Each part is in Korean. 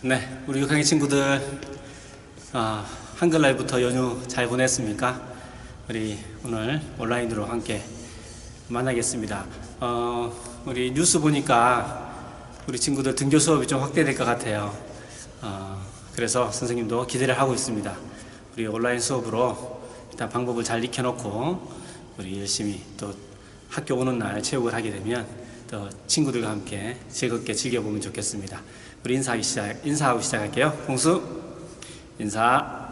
네, 우리 6학년 친구들 아, 한글날부터 연휴 잘 보냈습니까? 우리 오늘 온라인으로 함께 만나겠습니다. 어, 우리 뉴스 보니까 우리 친구들 등교 수업이 좀 확대될 것 같아요. 어, 그래서 선생님도 기대를 하고 있습니다. 우리 온라인 수업으로 일단 방법을 잘 익혀놓고 우리 열심히 또 학교 오는 날 체육을 하게 되면 또 친구들과 함께 즐겁게 즐겨보면 좋겠습니다. 우리 인사하기 시작, 인사하고 시작할게요. 홍수, 인사.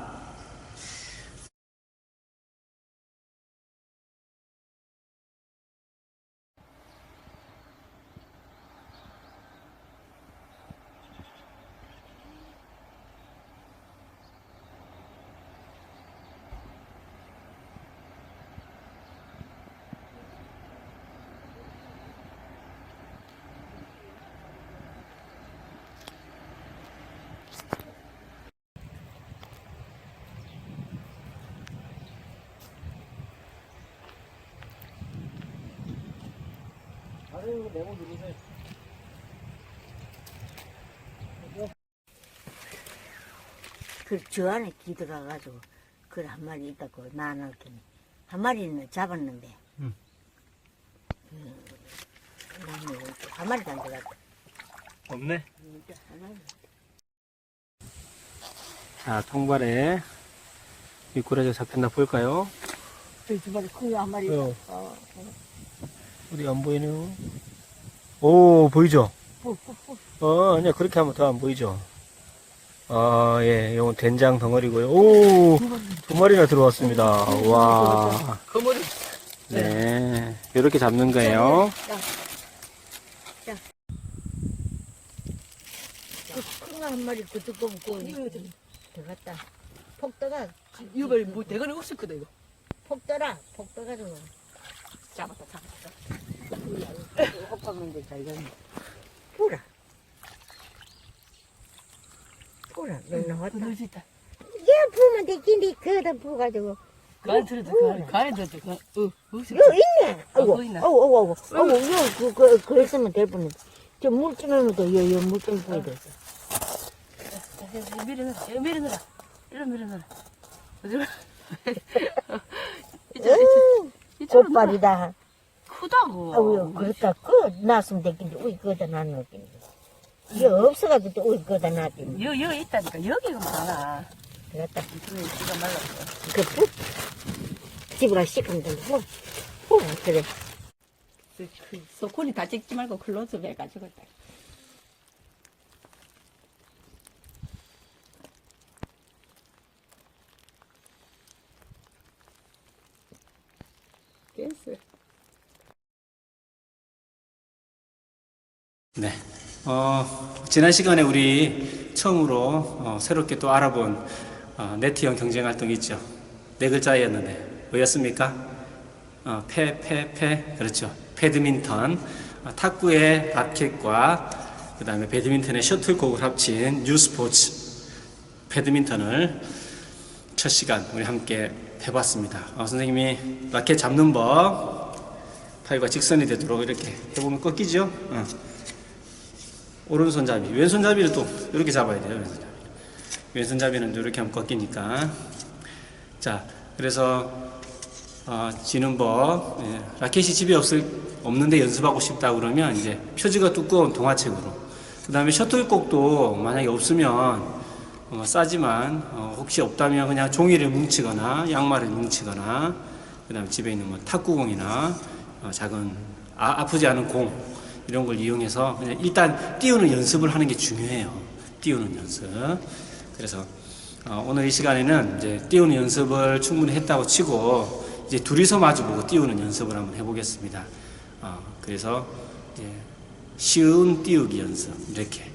그저 안에 기 들어가가지고 그걸 한 마리 있다고 나눠기니 한 마리는 잡았는데 음. 그, 나는 한 마리도 안 들어갔다 없네. 한 마리. 자, 통발에 미꾸라지 잡혔나 볼까요? 저두 마리 큰거한 마리 어. 있다 어, 우리 안 보이네요. 오, 보이죠? 어, 아니야, 그렇게 하면 더 안 보이죠? 아, 예, 이건 된장 덩어리고요. 오, 두 마리나 들어왔습니다. 와. 거머리 네, 이렇게 잡는 거예요. 큰거한 마리 그 두꺼운 거 들어갔다 폭 떠가 이거 뭐 대가리 없을 거다 이거. 폭 떠라 폭 떠가지고 잡았다 잡았다. 헛박는데 잘 갔네 뿌라 뿌라 너 나왔다 넣을 수 있다. 얘 부으면 되긴데 그다 부어가지고 간에 들었다 간에 들었다 간. 어 없을 여기 있네. 어, 아이고, 있나? 아이고, 아이고, 아이고, 아이고, 그, 그, 그 했으면 될 뻔했. 저 물좀 넣으면 돼. 여, 여, 물좀 부어야 돼. 밀어넣어. 밀어넣어. 이런 밀어넣어. 어디로? 음, 이쪽으로 곧발이다. 크다고. 아이고, 그렇다. 그, 놨으면 되긴데, 우리 그거다 놨는데. 이게 없어가지고 또 우리 그거다 놨더니. 여 여기 있다니까 여기가 많아. 그렇다. 이쪽에 기가 말랐어. 그, 푹, 집으로 씻으면 돼. 푹, 푹, 그래. 그, 그 소콘이 다 찍지 말고 클로즈업 해가지고 딱. 됐어. 네. 어, 지난 시간에 우리 처음으로 어, 새롭게 또 알아본 어, 네트형 경쟁 활동 있죠. 네 글자였는데 뭐였습니까? 어, 패, 패, 패. 그렇죠. 배드민턴. 어, 탁구의 라켓과 그 다음에 배드민턴의 셔틀콕을 합친 뉴스포츠 배드민턴을 첫 시간 우리 함께 해봤습니다. 어, 선생님이 라켓 잡는 법, 팔과 직선이 되도록 이렇게 해보면 꺾이죠? 어. 오른손잡이, 왼손잡이를 또 이렇게 잡아야 돼요. 왼손잡이. 왼손잡이는 이렇게 하면 꺾이니까. 자, 그래서 어, 지는 법, 예, 라켓이 집에 없을 없는데 연습하고 싶다 그러면 이제 표지가 두꺼운 동화책으로. 그 다음에 셔틀콕도 만약에 없으면 어, 싸지만 어, 혹시 없다면 그냥 종이를 뭉치거나 양말을 뭉치거나 그 다음에 집에 있는 뭐 탁구공이나 어, 작은 아, 아프지 않은 공 이런 걸 이용해서 그냥 일단 띄우는 연습을 하는 게 중요해요. 띄우는 연습. 그래서 어, 오늘 이 시간에는 이제 띄우는 연습을 충분히 했다고 치고 이제 둘이서 마주보고 띄우는 연습을 한번 해보겠습니다. 어, 그래서 쉬운 띄우기 연습 이렇게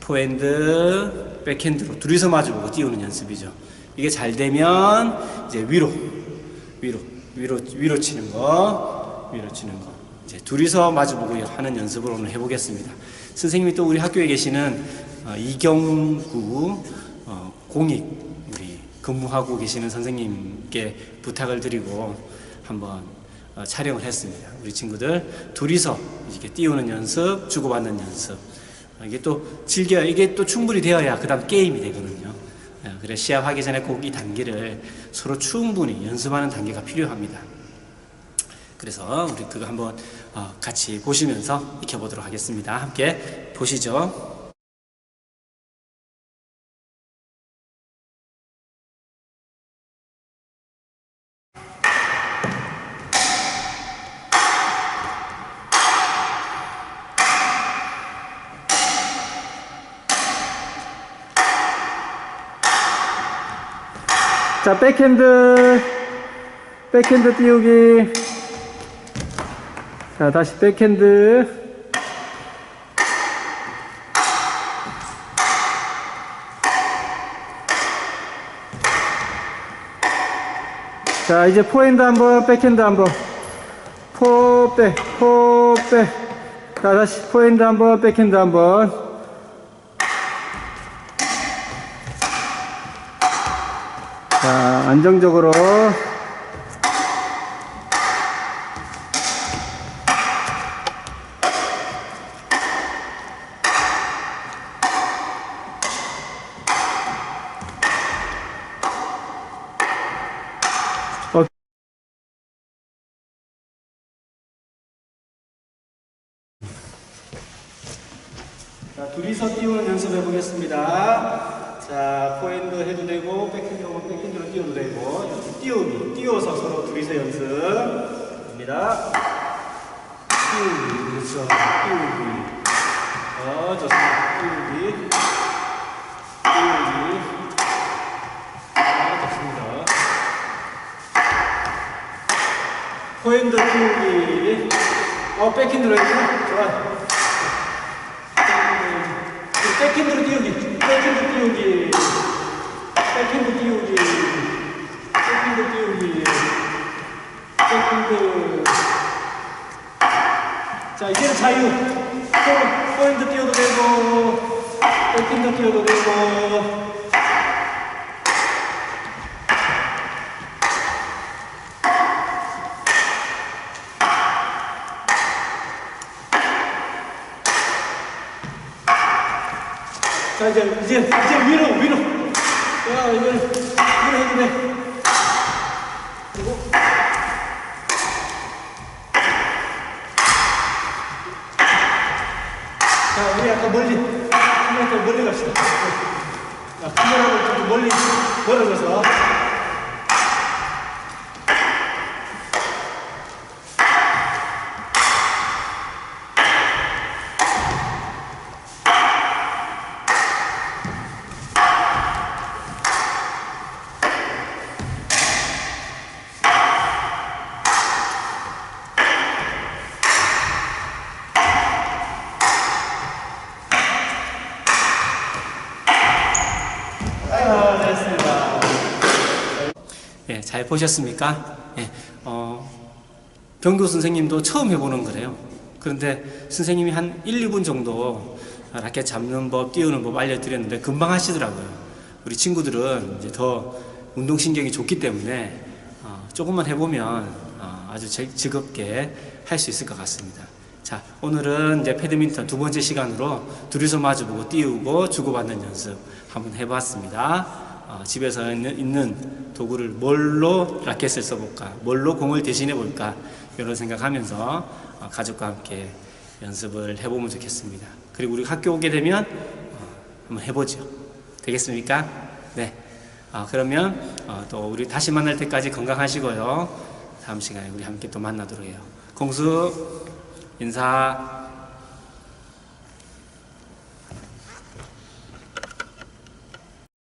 포핸드, 백핸드로 둘이서 마주보고 띄우는 연습이죠. 이게 잘 되면 이제 위로, 위로, 위로, 위로 치는 거, 위로 치는 거. 이제 둘이서 마주보고 하는 연습을 오늘 해보겠습니다. 선생님이 또 우리 학교에 계시는 어, 이경구 어, 공익 우리 근무하고 계시는 선생님께 부탁을 드리고 한번 어, 촬영을 했습니다. 우리 친구들 둘이서 이렇게 띄우는 연습, 주고받는 연습 이게 또 즐겨 이게 또 충분히 되어야 그다음 게임이 되거든요. 예, 그래 시합하기 전에 꼭 이 단계를 서로 충분히 연습하는 단계가 필요합니다. 그래서 우리 그거 한번 어, 같이 보시면서 익혀보도록 하겠습니다. 함께 보시죠. 자, 백핸드, 백핸드 띄우기. 자, 다시 백핸드. 자, 이제 포핸드 한 번, 백핸드 한 번. 포, 백, 포, 백. 자, 다시 포핸드 한 번, 백핸드 한 번. 자, 안정적으로. 자, 둘이서 띄우는 연습 해 보겠습니다. 자, 포핸드 해도 되고, 백핸드 오면 백핸드로 띄워도 되고, 이렇게 띄우기, 띄워서 서로 둘이서 연습. 됩니다. 띄우기, 그렇죠. 띄우기. 어, 좋습니다. 띄우기. 띄우기. 아. 포핸드 띄우기. 어, 백핸드로 했구나. 좋아. 백핸드로 띄우기, 백핸드 띄우기, 백핸드 띄우기, 백핸드 띄우기, 백핸드. 자, 이제는 자유. 포- 포핸드 띄워도 되고, 백핸드 띄워도 되고. 자, 이제, 이제, 이제 위로, 위로. 자, 이제, 위로 해도 돼. 그리고. 자, 우리 아까 멀리, 한번더 멀리 갑시다. 자, 카메라를 좀 멀리, 멀어져서. 아, 됐습니다. 예, 잘 보셨습니까? 예, 어, 경교 선생님도 처음 해보는 거래요. 그런데 선생님이 한 1, 2분 정도 라켓 잡는 법, 띄우는 법 알려드렸는데 금방 하시더라고요. 우리 친구들은 이제 더 운동신경이 좋기 때문에 어, 조금만 해보면 어, 아주 즐- 즐겁게 할 수 있을 것 같습니다. 자, 오늘은 이제 패드민턴 두 번째 시간으로 둘이서 마주보고 띄우고 주고받는 연습 한번 해봤습니다. 어, 집에서 있는, 도구를 뭘로 라켓을 써볼까, 뭘로 공을 대신해 볼까 이런 생각하면서 어, 가족과 함께 연습을 해보면 좋겠습니다. 그리고 우리 학교 오게 되면 어, 한번 해보죠. 되겠습니까? 네. 아, 그러면 어, 또 우리 다시 만날 때까지 건강하시고요. 다음 시간에 우리 함께 또 만나도록 해요. 공수 인사.